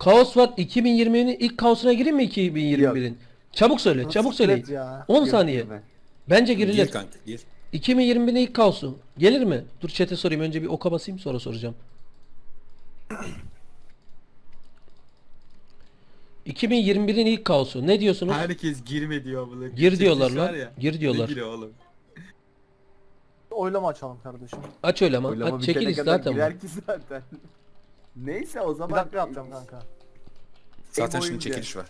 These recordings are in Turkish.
Kaos var. 2020'nin ilk kaosuna gireyim mi 2021'in? Çabuk söyle, Nasıl çabuk ya? 10 Yok, saniye. girme. Bence Gir girilir. kanka gir. 2021'in ilk kaosu. Gelir mi? Dur chat'e sorayım. Önce bir oka basayım sonra soracağım. 2021'in ilk kaosu. Ne diyorsunuz? Herkes girme diyor abla. Gir diyorlar lan. Gir diyorlar. Ne oğlum? Oylama açalım kardeşim. Aç öyle ama. Oylama Aç bitene kadar zaten girer ki zaten. Neyse o Bir zaman dakika yapacağım kanka. Zaten boyunca. şimdi çekiliş var.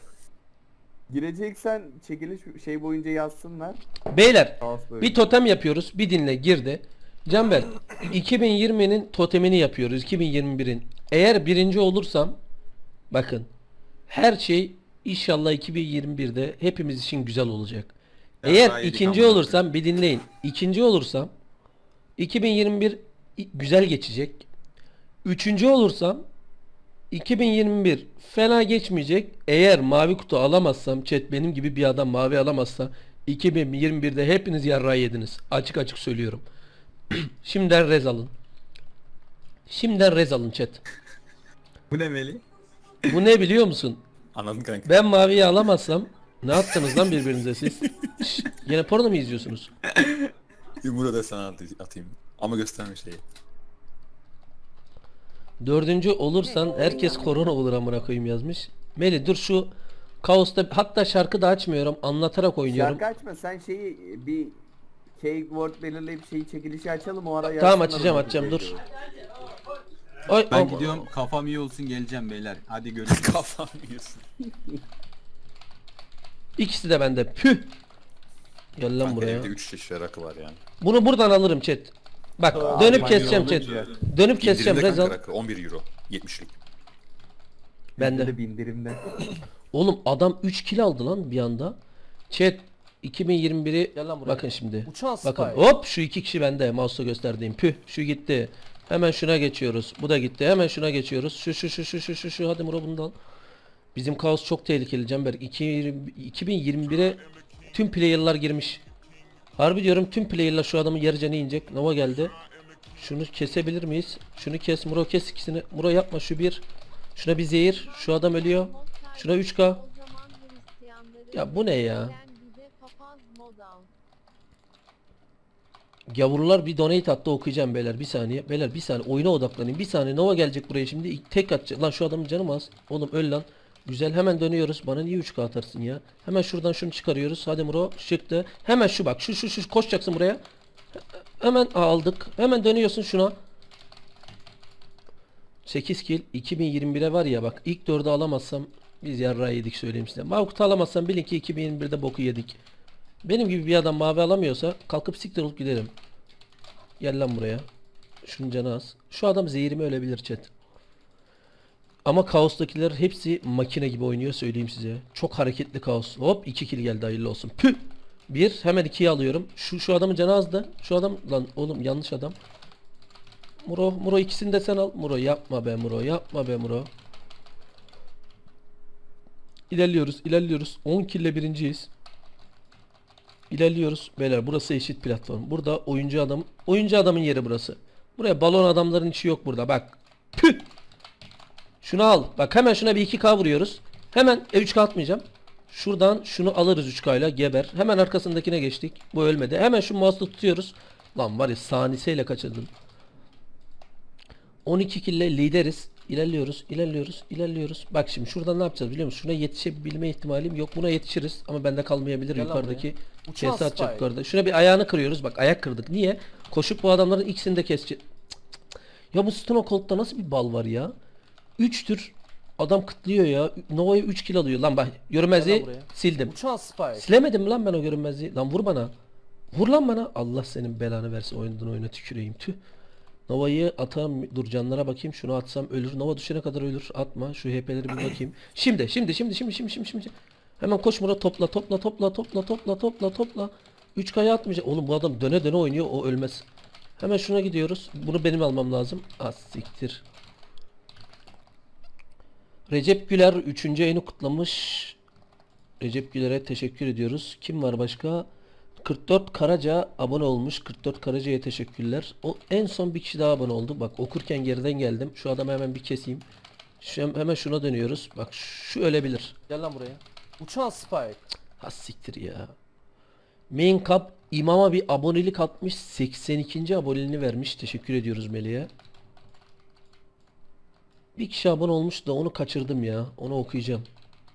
gireceksen çekiliş şey boyunca yazsınlar. Beyler böyle. bir totem yapıyoruz. Bir dinle girdi. Canber 2020'nin totemini yapıyoruz. 2021'in. Eğer birinci olursam bakın her şey inşallah 2021'de hepimiz için güzel olacak. Ya Eğer yedik ikinci amına olursam bir dinleyin. İkinci olursam 2021 i- güzel geçecek. Üçüncü olursam 2021 fena geçmeyecek. Eğer mavi kutu alamazsam chat benim gibi bir adam mavi alamazsa 2021'de hepiniz yarrağı yediniz. Açık açık söylüyorum. Şimdiden rez alın. Şimdiden rez alın chat. Bu ne Meli? Bu ne biliyor musun? Anladın kanka. Ben maviyi alamazsam ne yaptınız lan birbirinize siz? Şşş, yine porno mu izliyorsunuz? Yumruğu da sana at- atayım. Ama gösterme şeyi. Dördüncü olursan herkes korona olur amına koyayım yazmış. Meli dur şu kaosta hatta şarkı da açmıyorum anlatarak oynuyorum. Şarkı açma sen şeyi bir keyword belirleyip şeyi çekilişi açalım o ara Tamam açacağım açacağım dur. Ay, Ben am- gidiyorum kafam iyi olsun geleceğim beyler. Hadi görüşürüz. Kafam yiyorsun. İkisi de bende. Püh. Gel lan Kanka buraya. evde 3 şişe rakı var yani. Bunu buradan alırım chat. Bak Aa, dönüp aman keseceğim chat. Dönüp keseceğim İndirimde Rezal. kanka rakı 11 euro. 70'lik. Bende. de bindirimde. Oğlum adam 3 kilo aldı lan bir anda. Chat 2021'i Gel lan buraya. bakın şimdi. Uçan Bakın spy. hop şu iki kişi bende mouse'la gösterdiğim. Püh şu gitti. Hemen şuna geçiyoruz. Bu da gitti. Hemen şuna geçiyoruz. Şu şu şu şu şu şu şu hadi Muro bunu da al. Bizim kaos çok tehlikeli Canberk. 2020 2021'e tüm player'lar girmiş. Harbi diyorum tüm player'lar şu adamın yarı canı inecek. Nova geldi. Şunu kesebilir miyiz? Şunu kes Muro kes ikisini. Muro yapma şu bir. Şuna bir zehir. Şu adam ölüyor. Şuna 3K. Ya bu ne ya? Gavurlar bir donate attı okuyacağım beyler bir saniye. Beyler bir saniye oyuna odaklanayım. Bir saniye Nova gelecek buraya şimdi tek atacak. Lan şu adamın canı az? Oğlum öl lan. Güzel hemen dönüyoruz. Bana niye 3K atarsın ya? Hemen şuradan şunu çıkarıyoruz. Hadi Muro çıktı. Hemen şu bak şu şu şu koşacaksın buraya. He- Hemen aldık. Hemen dönüyorsun şuna. 8 kill 2021'e var ya bak ilk 4'ü alamazsam biz yarrağı yedik söyleyeyim size. Mavkut'u alamazsam bilin ki 2021'de boku yedik. Benim gibi bir adam mavi alamıyorsa kalkıp siktir olup giderim. Gel lan buraya. Şunun canı az. Şu adam zehirime ölebilir chat. Ama kaostakiler hepsi makine gibi oynuyor söyleyeyim size. Çok hareketli kaos. Hop 2 kill geldi hayırlı olsun. Püh. Bir hemen 2'yi alıyorum. Şu şu adamın canı azdı. Şu adam lan oğlum yanlış adam. Muro Muro ikisini de sen al. Muro yapma be Muro yapma be Muro. İlerliyoruz ilerliyoruz. 10 kille birinciyiz. İlerliyoruz. Beyler burası eşit platform. Burada oyuncu adam oyuncu adamın yeri burası. Buraya balon adamların işi yok burada. Bak. Püh. Şunu al. Bak hemen şuna bir 2K vuruyoruz. Hemen e 3K atmayacağım. Şuradan şunu alırız 3K ile geber. Hemen arkasındakine geçtik. Bu ölmedi. Hemen şu mouse'u tutuyoruz. Lan var ya saniseyle kaçırdım. 12 kille lideriz. İlerliyoruz, ilerliyoruz, ilerliyoruz. Bak şimdi şuradan ne yapacağız biliyor musun? Şuna yetişebilme ihtimalim yok. Buna yetişiriz ama bende kalmayabilir Gel yukarıdaki. Kese atacak yukarıda. Şuna bir ayağını kırıyoruz. Bak ayak kırdık. Niye? Koşup bu adamların ikisini de keseceğiz. Ya bu Stone Cold'da nasıl bir bal var ya? 3 tür adam kıtlıyor ya. Nova'ya 3 kill alıyor. Lan bak görünmezliği sildim. Uçan spy. Silemedim mi lan ben o görünmezliği? Lan vur bana. Vur lan bana. Allah senin belanı versin oyundan oyuna tüküreyim. Tüh. Nova'yı atam dur canlara bakayım. Şunu atsam ölür. Nova düşene kadar ölür. Atma. Şu HP'leri bir bakayım. Şimdi şimdi şimdi şimdi şimdi şimdi şimdi. Hemen koş Murat topla topla topla topla topla topla topla. 3 kaya atmayacak. Oğlum bu adam döne döne oynuyor. O ölmez. Hemen şuna gidiyoruz. Bunu benim almam lazım. Az siktir. Recep Güler 3. ayını kutlamış. Recep Güler'e teşekkür ediyoruz. Kim var başka? 44 Karaca abone olmuş. 44 Karaca'ya teşekkürler. O en son bir kişi daha abone oldu. Bak okurken geriden geldim. Şu adamı hemen bir keseyim. Şu, hemen şuna dönüyoruz. Bak şu ölebilir. Gel lan buraya. Uçan Spike. Ha siktir ya. Main Cup imama bir abonelik atmış. 82. aboneliğini vermiş. Teşekkür ediyoruz Melih'e. Bir kişi abone olmuş da onu kaçırdım ya. Onu okuyacağım.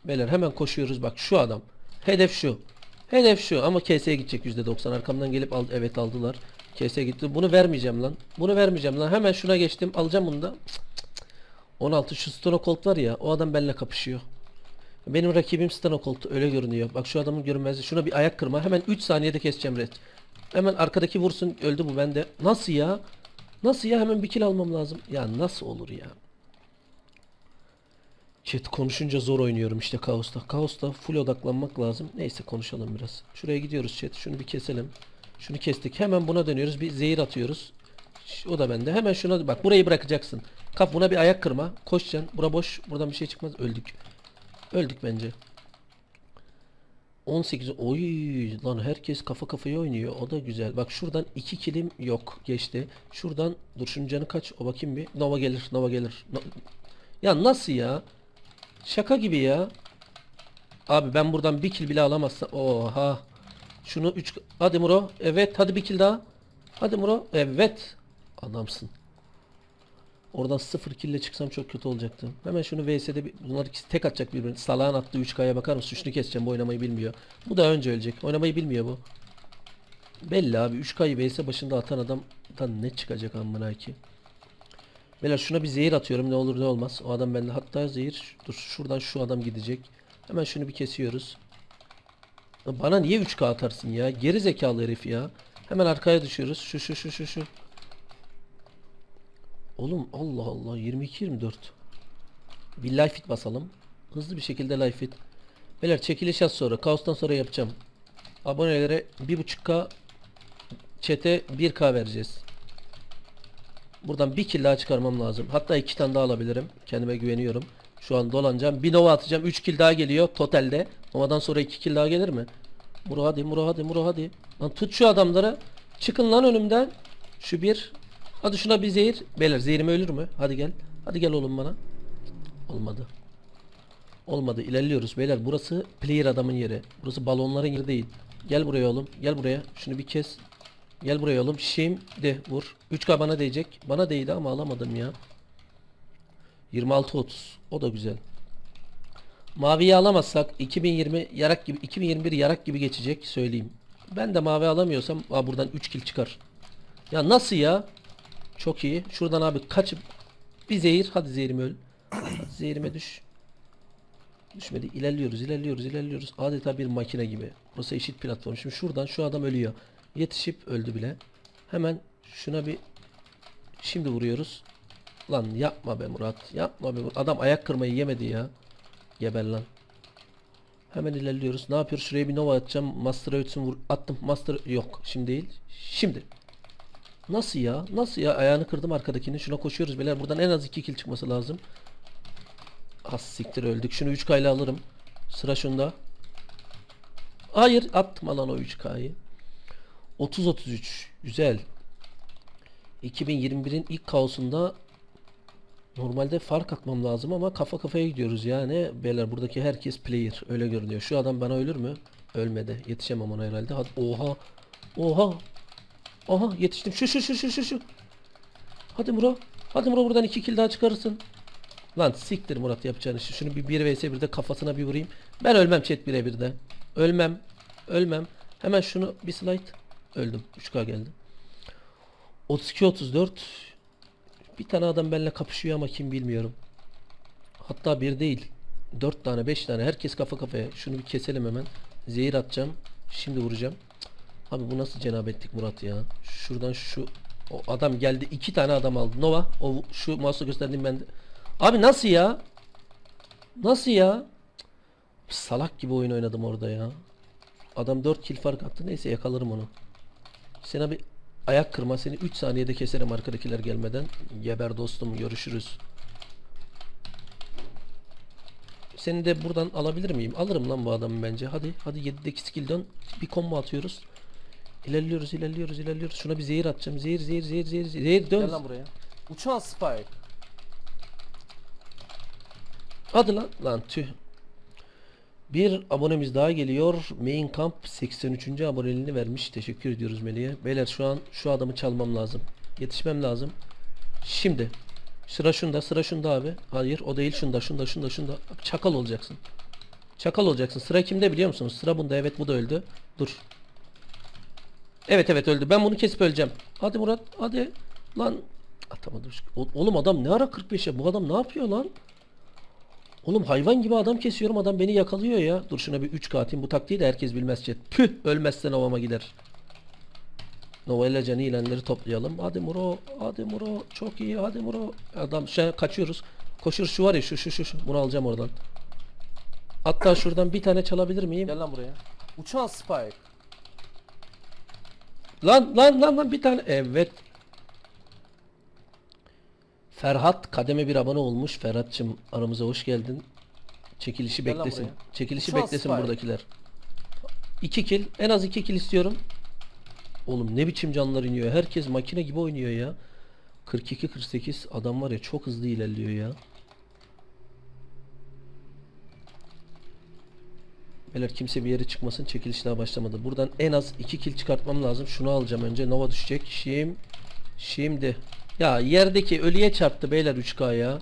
Beyler hemen koşuyoruz. Bak şu adam. Hedef şu. Hedef şu ama KS'ye gidecek %90. Arkamdan gelip al evet aldılar. KS'ye gitti. Bunu vermeyeceğim lan. Bunu vermeyeceğim lan. Hemen şuna geçtim. Alacağım bunu da. Cık, cık, cık. 16 şu Stonokolt var ya. O adam benimle kapışıyor. Benim rakibim Stonokolt öyle görünüyor. Bak şu adamın görünmezliği. Şuna bir ayak kırma. Hemen 3 saniyede keseceğim red. Hemen arkadaki vursun. Öldü bu bende. Nasıl ya? Nasıl ya? Hemen bir kill almam lazım. Ya nasıl olur ya? Chat konuşunca zor oynuyorum işte Kaos'ta. Kaos'ta full odaklanmak lazım. Neyse konuşalım biraz. Şuraya gidiyoruz chat. Şunu bir keselim. Şunu kestik. Hemen buna dönüyoruz. Bir zehir atıyoruz. O da bende. Hemen şuna bak burayı bırakacaksın. Kap buna bir ayak kırma. Koşacaksın. Bura boş. Buradan bir şey çıkmaz. Öldük. Öldük bence. 18 oy lan herkes kafa kafaya oynuyor. O da güzel. Bak şuradan iki kilim yok geçti. Şuradan dur şunun canı kaç? O bakayım bir. Nova gelir. Nova gelir. No- ya nasıl ya? Şaka gibi ya. Abi ben buradan bir kill bile alamazsam. Oha. Şunu 3 Hadi Muro. Evet hadi bir kill daha. Hadi Muro. Evet. Adamsın. Oradan 0 kille çıksam çok kötü olacaktı. Hemen şunu VS'de bir, bunlar ikisi tek atacak birbirini. Salağın attığı 3K'ya bakar mısın? Şunu keseceğim bu oynamayı bilmiyor. Bu da önce ölecek. Oynamayı bilmiyor bu. Belli abi 3K'yı VS başında atan adamdan ne çıkacak amına ki? Beyler şuna bir zehir atıyorum ne olur ne olmaz. O adam bende hatta zehir dur şuradan şu adam gidecek. Hemen şunu bir kesiyoruz. Bana niye 3K atarsın ya? Geri zekalı herif ya. Hemen arkaya düşüyoruz. Şu şu şu şu şu. Oğlum Allah Allah 22 24. Bir life fit basalım. Hızlı bir şekilde life fit. Beyler çekiliş az sonra. Kaos'tan sonra yapacağım. Abonelere 1.5K Çete 1K vereceğiz. Buradan bir kill daha çıkarmam lazım. Hatta iki tane daha alabilirim. Kendime güveniyorum. Şu an dolanacağım. Bir nova atacağım. 3 kill daha geliyor totalde. Nova'dan sonra 2 kill daha gelir mi? Muro hadi, Muro hadi, Muro hadi. Lan tut şu adamları. Çıkın lan önümden. Şu bir. Hadi şuna bir zehir. Beyler zehirim ölür mü? Hadi gel. Hadi gel oğlum bana. Olmadı. Olmadı. İlerliyoruz beyler. Burası player adamın yeri. Burası balonların yeri değil. Gel buraya oğlum. Gel buraya. Şunu bir kes. Gel buraya oğlum. Şimdi vur. 3K bana değecek. Bana değdi ama alamadım ya. 26-30. O da güzel. Maviyi alamazsak 2020 yarak gibi 2021 yarak gibi geçecek söyleyeyim. Ben de mavi alamıyorsam aa, buradan 3 kill çıkar. Ya nasıl ya? Çok iyi. Şuradan abi kaçıp bir zehir. Hadi zehirime öl. Hadi zehirime düş. Düşmedi. İlerliyoruz, ilerliyoruz, ilerliyoruz. Adeta bir makine gibi. Burası eşit platform. Şimdi şuradan şu adam ölüyor. Yetişip öldü bile. Hemen şuna bir şimdi vuruyoruz. Lan yapma be Murat. Yapma be Murat. Adam ayak kırmayı yemedi ya. Geber lan. Hemen ilerliyoruz. Ne yapıyoruz? Şuraya bir nova atacağım. Master'a ötsün vur. Attım. Master yok. Şimdi değil. Şimdi. Nasıl ya? Nasıl ya? Ayağını kırdım arkadakini. Şuna koşuyoruz beyler. Buradan en az 2 kill çıkması lazım. Az siktir öldük. Şunu 3 kayla alırım. Sıra şunda. Hayır atma lan o 3K'yı. 30-33. Güzel. 2021'in ilk kaosunda normalde fark atmam lazım ama kafa kafaya gidiyoruz yani. Beyler buradaki herkes player. Öyle görünüyor. Şu adam bana ölür mü? Ölmedi. Yetişemem ona herhalde. Hadi. Oha. Oha. Aha yetiştim. Şu şu şu şu şu şu. Hadi Muro. Hadi Muro buradan 2 kill daha çıkarırsın. Lan siktir Murat yapacağın işi. Şunu bir 1 vs 1'de kafasına bir vurayım. Ben ölmem chat 1'e 1'de. Ölmem. Ölmem. Hemen şunu bir slide. Öldüm. 3K geldi. 32 34. Bir tane adam benimle kapışıyor ama kim bilmiyorum. Hatta bir değil. 4 tane 5 tane herkes kafa kafaya. Şunu bir keselim hemen. Zehir atacağım. Şimdi vuracağım. Abi bu nasıl cenabetlik Murat ya? Şuradan şu o adam geldi. iki tane adam aldı. Nova. O şu mouse'u gösterdiğim ben de. Abi nasıl ya? Nasıl ya? Salak gibi oyun oynadım orada ya. Adam 4 kill fark attı. Neyse yakalarım onu. Sana bir ayak kırma. Seni 3 saniyede keserim arkadakiler gelmeden. Geber dostum. Görüşürüz. Seni de buradan alabilir miyim? Alırım lan bu adamı bence. Hadi. Hadi 7'deki skill'den bir combo atıyoruz. İlerliyoruz, ilerliyoruz, ilerliyoruz. Şuna bir zehir atacağım. Zehir, zehir, zehir, zehir, zehir. Dön. Gel lan buraya. Uçan Spike. Hadi lan. Lan tüh. Bir abonemiz daha geliyor. Main Camp 83. aboneliğini vermiş. Teşekkür ediyoruz Melih'e. Beyler şu an şu adamı çalmam lazım. Yetişmem lazım. Şimdi. Sıra şunda, sıra şunda abi. Hayır, o değil şunda, şunda, şunda, şunda. Çakal olacaksın. Çakal olacaksın. Sıra kimde biliyor musunuz? Sıra bunda. Evet bu da öldü. Dur. Evet evet öldü. Ben bunu kesip öleceğim. Hadi Murat. Hadi. Lan. Atamadım. Oğlum adam ne ara 45'e? Bu adam ne yapıyor lan? Oğlum hayvan gibi adam kesiyorum. Adam beni yakalıyor ya. Dur şuna bir 3 atayım. Bu taktiği de herkes bilmez chat. Püh. Ölmezse Nova'ma gider. Nova ile canı ilanları toplayalım. Hadi Muro. Hadi Muro. Çok iyi. Hadi Muro. Adam şey kaçıyoruz. Koşur şu var ya şu şu şu. şu. Bunu alacağım oradan. Hatta şuradan bir tane çalabilir miyim? Gel lan buraya. Uçan Spike. Lan lan lan lan bir tane. Evet. Ferhat kademe bir abone olmuş. Ferhat'cığım aramıza hoş geldin. Çekilişi Gel lan beklesin. buraya. Çekilişi an beklesin spy. buradakiler. 2 kill. En az 2 kill istiyorum. Oğlum ne biçim canlar iniyor. Herkes makine gibi oynuyor ya. 42 48 adam var ya çok hızlı ilerliyor ya. Beyler kimse bir yere çıkmasın. Çekiliş daha başlamadı. Buradan en az 2 kill çıkartmam lazım. Şunu alacağım önce. Nova düşecek. Şimdi. Şimdi. Ya yerdeki ölüye çarptı beyler 3K ya.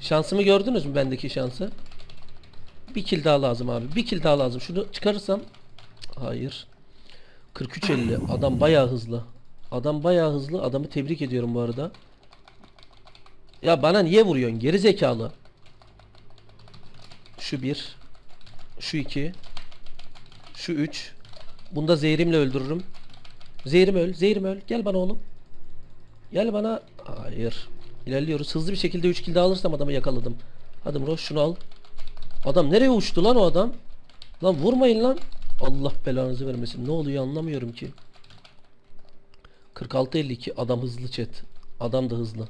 Şansımı gördünüz mü bendeki şansı? Bir kill daha lazım abi. Bir kill daha lazım. Şunu çıkarırsam. Hayır. 43.50. Adam bayağı hızlı. Adam bayağı hızlı. Adamı tebrik ediyorum bu arada. Ya bana niye vuruyorsun? Geri zekalı. Şu bir. Şu iki. Şu üç. Bunda zehrimle öldürürüm. Zehrim öl. Zehrim öl. Gel bana oğlum. Gel bana. Hayır. İlerliyoruz. Hızlı bir şekilde 3 kill daha alırsam adamı yakaladım. Hadi Murat şunu al. Adam nereye uçtu lan o adam? Lan vurmayın lan. Allah belanızı vermesin. Ne oluyor anlamıyorum ki. 46-52 adam hızlı chat. Adam da hızlı.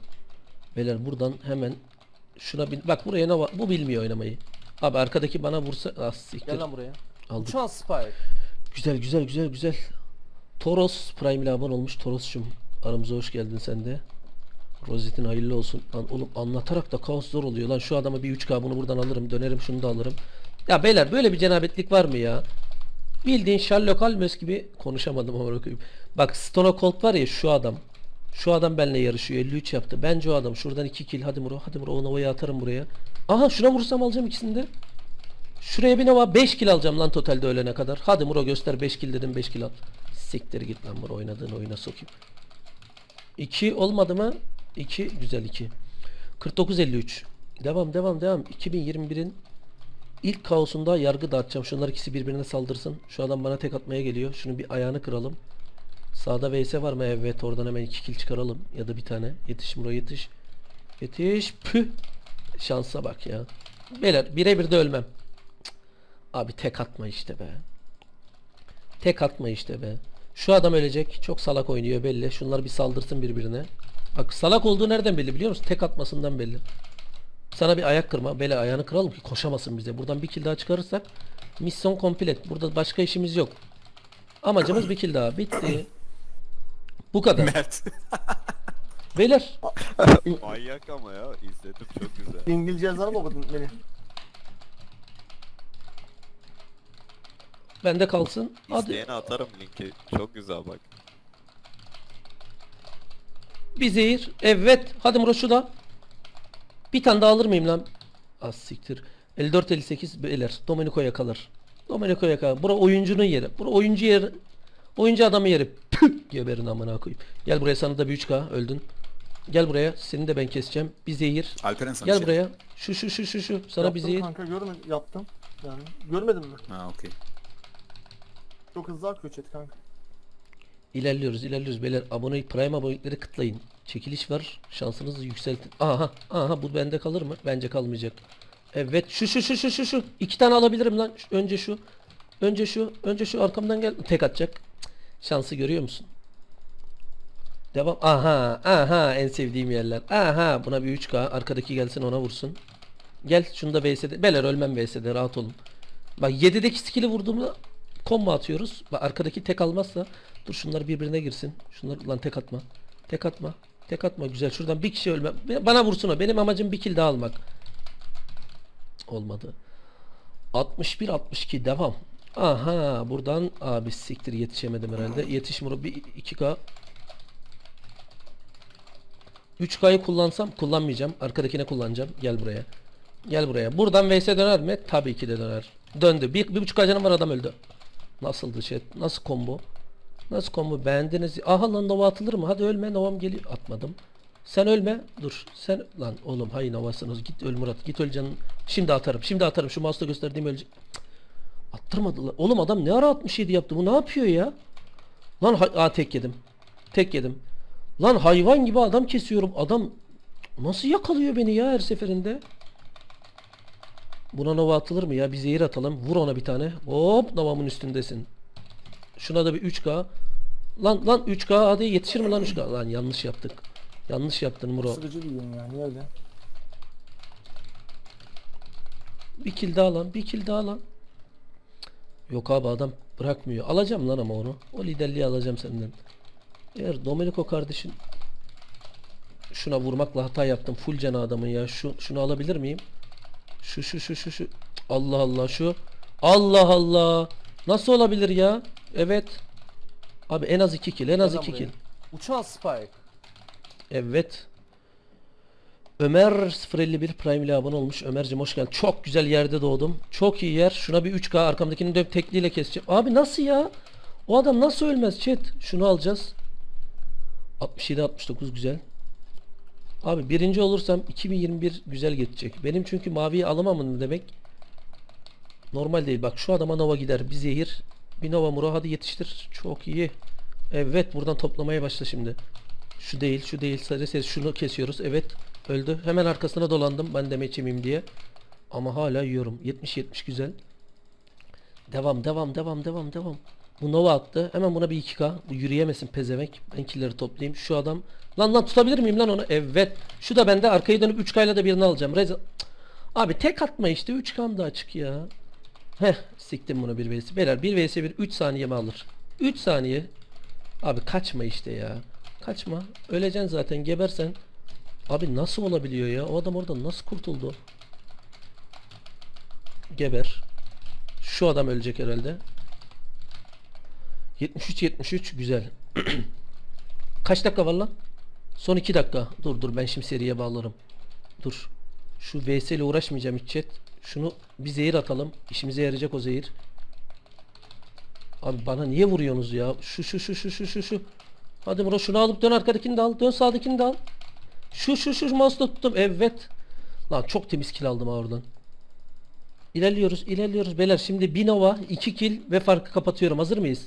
Beyler buradan hemen şuna bin. Bak buraya ne var? Bu bilmiyor oynamayı. Abi arkadaki bana vursa ah siktir. Gel lan buraya. Aldık. Uçan Spike. Güzel güzel güzel güzel. Toros Prime ile abone olmuş. Toros'cum aramıza hoş geldin sen de. Rozettin hayırlı olsun. Lan oğlum anlatarak da kaos zor oluyor. Lan şu adama bir 3K bunu buradan alırım. Dönerim şunu da alırım. Ya beyler böyle bir cenabetlik var mı ya? Bildiğin Sherlock Holmes gibi konuşamadım ama koyayım. Bak Stone Cold var ya şu adam. Şu adam benimle yarışıyor. 53 yaptı. Bence o adam. Şuradan 2 kill. Hadi Muro. Hadi Muro. O Nova'yı atarım buraya. Aha şuna vursam alacağım ikisini de. Şuraya bir Nova 5 kill alacağım lan totalde ölene kadar. Hadi Muro göster 5 kill dedim 5 kill al. Siktir git lan Muro oynadığın oyuna sokayım. 2 olmadı mı? 2 güzel 2. 49-53. Devam devam devam. 2021'in ilk kaosunda yargı dağıtacağım. Şunlar ikisi birbirine saldırsın. Şu adam bana tek atmaya geliyor. Şunu bir ayağını kıralım. Sağda VS var mı? Evet oradan hemen 2 kill çıkaralım. Ya da bir tane. Yetiş Muro yetiş. Yetiş. Püh. Şansa bak ya. Beyler birebir de ölmem. Cık. Abi tek atma işte be. Tek atma işte be. Şu adam ölecek. Çok salak oynuyor belli. Şunlar bir saldırsın birbirine. Bak salak olduğu nereden belli biliyor musun? Tek atmasından belli. Sana bir ayak kırma. Böyle ayağını kıralım ki koşamasın bize. Buradan bir kill daha çıkarırsak misyon komplet. Burada başka işimiz yok. Amacımız bir kill daha. Bitti. Bu kadar. Mert. Beyler Manyak ama ya izledim çok güzel. İngilizce yazar mı okudun beni? Bende kalsın. Hadi. İsteyene atarım linki çok güzel bak. Bir zehir. Evet. Hadi Murat şu da. Bir tane daha alır mıyım lan? Az siktir. 54-58 beyler. Domenico yakalar. Domenico yakalar. Bura oyuncunun yeri. Bura oyuncu yeri. Oyuncu adamı yeri. Püh! Geberin amına koyayım. Gel buraya sana da bir 3K öldün. Gel buraya. Seni de ben keseceğim. Bir zehir. Alperen sana Gel şey- buraya. Şu şu şu şu şu. Sana bir yaptım zehir. kanka görmedim yaptım. Yani görmedin mi? Ha okey. Çok hızlı akıyor chat kanka. İlerliyoruz ilerliyoruz beyler. Abone Prime abonelikleri kıtlayın. Çekiliş var. Şansınızı yükseltin. Aha aha bu bende kalır mı? Bence kalmayacak. Evet şu şu şu şu şu şu. İki tane alabilirim lan. Şu- Önce şu. Önce şu. Önce şu arkamdan gel. Tek atacak. Şansı görüyor musun? Devam. Aha aha en sevdiğim yerler. Aha buna bir 3K. Arkadaki gelsin ona vursun. Gel şunu da VS'de. Beyler ölmem VS'de rahat olun. Bak 7'deki skill'i vurduğumda combo atıyoruz. Bak arkadaki tek almazsa dur şunlar birbirine girsin. Şunlar lan tek atma. Tek atma. Tek atma güzel. Şuradan bir kişi ölme. Bana vursun o. Benim amacım bir kill daha almak. olmadı. 61 62 devam. Aha buradan abi siktir yetişemedim herhalde. Yetiş Muro bir 2K 3K'yı kullansam kullanmayacağım. Arkadakine kullanacağım. Gel buraya. Gel buraya. Buradan VS döner mi? Tabii ki de döner. Döndü. Bir, bir buçuk canım var adam öldü. Nasıldı şey? Nasıl combo? Nasıl combo? Beğendiniz? Aha lan Nova atılır mı? Hadi ölme. Nova'm geliyor. Atmadım. Sen ölme. Dur. Sen lan oğlum hay Nova'sınız. Git öl Murat. Git öl canım. Şimdi atarım. Şimdi atarım. Şu mouse'da gösterdiğim ölecek. Attırmadılar. Oğlum adam ne ara 67 yaptı? Bu ne yapıyor ya? Lan Aa, tek yedim. Tek yedim. Lan hayvan gibi adam kesiyorum. Adam nasıl yakalıyor beni ya her seferinde? Buna nova atılır mı ya? Bir zehir atalım. Vur ona bir tane. Hop novamın üstündesin. Şuna da bir 3K. Lan lan 3K hadi yetişir mi lan 3K? Lan yanlış yaptık. Yanlış yaptın Muro. Sıkıcı bir oyun ya. Niye öyle? Bir kill daha lan. Bir kill daha lan. Yok abi adam bırakmıyor. Alacağım lan ama onu. O liderliği alacağım senden. Eğer Domenico kardeşin şuna vurmakla hata yaptım. Full cana adamın ya. Şu şunu alabilir miyim? Şu şu şu şu şu. Allah Allah şu. Allah Allah. Nasıl olabilir ya? Evet. Abi en az 2 kill. En az Gel lan 2 buraya. kill. Uçan Spike. Evet. Ömer 051 Prime ile abone olmuş. Ömerciğim hoş geldin. Çok güzel yerde doğdum. Çok iyi yer. Şuna bir 3K arkamdakini döp tekliyle keseceğim. Abi nasıl ya? O adam nasıl ölmez chat? Şunu alacağız. 67 69 güzel. Abi birinci olursam 2021 güzel geçecek. Benim çünkü maviyi alamamın demek normal değil. Bak şu adama Nova gider. Bir zehir. Bir Nova Muro hadi yetiştir. Çok iyi. Evet buradan toplamaya başla şimdi. Şu değil, şu değil. Sadece şunu kesiyoruz. Evet, öldü. Hemen arkasına dolandım ben de yemeyeyim diye. Ama hala yiyorum. 70 70 güzel. Devam, devam, devam, devam, devam. Bu Nova attı. Hemen buna bir 2K. Bu yürüyemesin pezevenk. Ben killeri toplayayım. Şu adam. Lan lan tutabilir miyim lan onu? Evet. Şu da bende. Arkayı dönüp 3K ile de birini alacağım. Reza... Abi tek atma işte. 3K'm da açık ya. Heh. Siktim bunu 1 vs. Beyler 1 vs 1 3 saniye mi alır? 3 saniye. Abi kaçma işte ya. Kaçma. Öleceksin zaten gebersen. Abi nasıl olabiliyor ya? O adam oradan nasıl kurtuldu? Geber. Şu adam ölecek herhalde. 73 73 güzel. Kaç dakika var? Son 2 dakika. Dur dur ben şimdi seriye bağlarım. Dur. Şu VS ile uğraşmayacağım hiç chat. Şunu bir zehir atalım. İşimize yarayacak o zehir. Abi bana niye vuruyorsunuz ya? Şu şu şu şu şu şu şu. Hadi Murat şunu alıp dön arkadakini de al. Dön sağdakini de al. Şu şu şu mouse'la tuttum. Evet. Lan çok temiz kill aldım oradan. İlerliyoruz, ilerliyoruz. Beyler şimdi bir Nova, 2 kill ve farkı kapatıyorum. Hazır mıyız?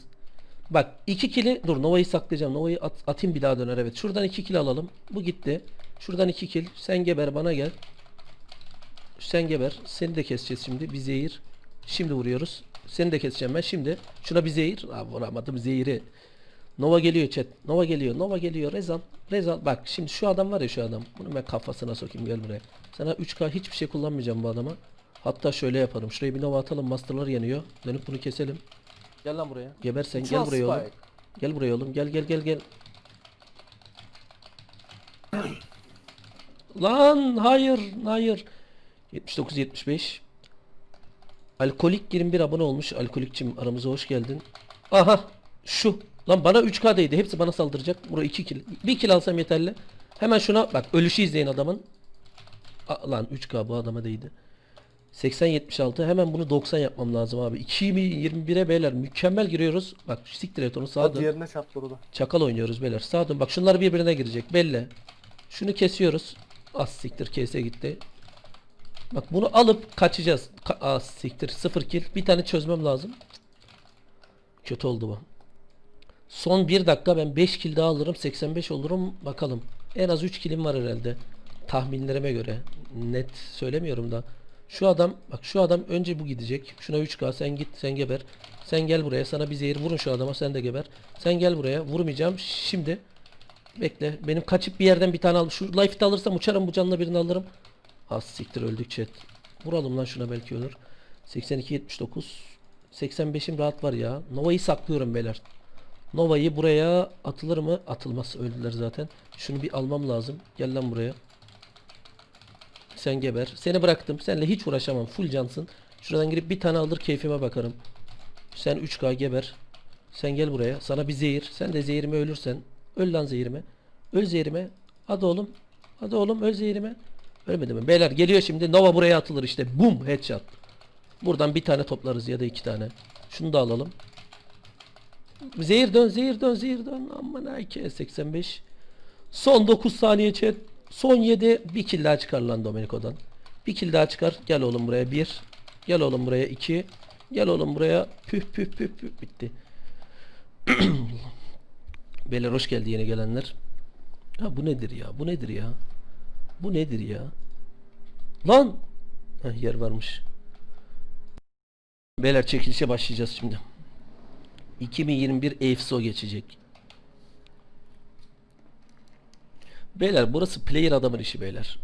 Bak 2 kill'i dur Nova'yı saklayacağım. Nova'yı at- atayım bir daha döner. Evet. Şuradan 2 kill alalım. Bu gitti. Şuradan 2 kill. Sen geber bana gel. Sen geber. Seni de keseceğiz şimdi. Bir zehir. Şimdi vuruyoruz. Seni de keseceğim ben şimdi. Şuna bir zehir. Aa, vuramadım zehiri. Nova geliyor chat. Nova geliyor. Nova geliyor. Rezal. Rezal. Bak şimdi şu adam var ya şu adam. Bunu ben kafasına sokayım gel buraya. Sana 3K hiçbir şey kullanmayacağım bu adama. Hatta şöyle yaparım. Şuraya bir Nova atalım. Masterlar yanıyor. Dönüp bunu keselim. Gel lan buraya. Gebersen Uçan gel buraya oğlum. Spike. Gel buraya oğlum. Gel gel gel gel. Lan hayır hayır. 79 75. Alkolik 21 abone olmuş. Alkolikçim aramıza hoş geldin. Aha şu. Lan bana 3K değdi. Hepsi bana saldıracak. Buraya 2 kill. 1 kill alsam yeterli. Hemen şuna bak ölüşü izleyin adamın. A- lan 3K bu adama değdi. 80 76 hemen bunu 90 yapmam lazım abi. 2021'e beyler mükemmel giriyoruz. Bak siktir et onu sağa Ha, dön. diğerine çarptı orada. Çakal oynuyoruz beyler. Sağa dön. Bak şunlar birbirine girecek. Belli. Şunu kesiyoruz. Az siktir kese gitti. Bak bunu alıp kaçacağız. Ka az siktir. Sıfır kill. Bir tane çözmem lazım. Kötü oldu bu. Son bir dakika ben 5 kill daha alırım. 85 olurum. Bakalım. En az 3 killim var herhalde. Tahminlerime göre. Net söylemiyorum da. Şu adam bak şu adam önce bu gidecek. Şuna 3K sen git sen geber. Sen gel buraya sana bir zehir vurun şu adama sen de geber. Sen gel buraya vurmayacağım şimdi. Bekle benim kaçıp bir yerden bir tane al. Şu life'de alırsam uçarım bu canla birini alırım. Az siktir öldük chat. Vuralım lan şuna belki ölür. 82 79 85'im rahat var ya. Nova'yı saklıyorum beyler. Nova'yı buraya atılır mı? Atılmaz öldüler zaten. Şunu bir almam lazım. Gel lan buraya. Sen geber. Seni bıraktım. Seninle hiç uğraşamam. Full cansın. Şuradan girip bir tane alır keyfime bakarım. Sen 3K geber. Sen gel buraya. Sana bir zehir. Sen de zehirime ölürsen. Öl lan zehirime. Öl zehirime. Hadi oğlum. Hadi oğlum öl zehirime. Ölmedi mi? Beyler geliyor şimdi. Nova buraya atılır işte. Boom headshot. Buradan bir tane toplarız ya da iki tane. Şunu da alalım. Zehir dön, zehir dön, zehir dön. Aman ha 85. Son 9 saniye chat. Son 7. Bir kill daha çıkar lan Domenico'dan. Bir kill daha çıkar. Gel oğlum buraya 1. Gel oğlum buraya 2. Gel oğlum buraya. Püf püf püf püf bitti. Beyler hoş geldi yeni gelenler. Ha bu nedir ya? Bu nedir ya? Bu nedir ya? Lan! Heh, yer varmış. Beyler çekilişe başlayacağız şimdi. 2021 EFSO geçecek. Beyler burası player adamın işi beyler.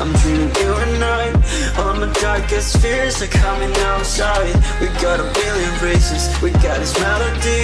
I'm dreaming you and I. All my darkest fears are coming outside. We got a billion races, we got this melody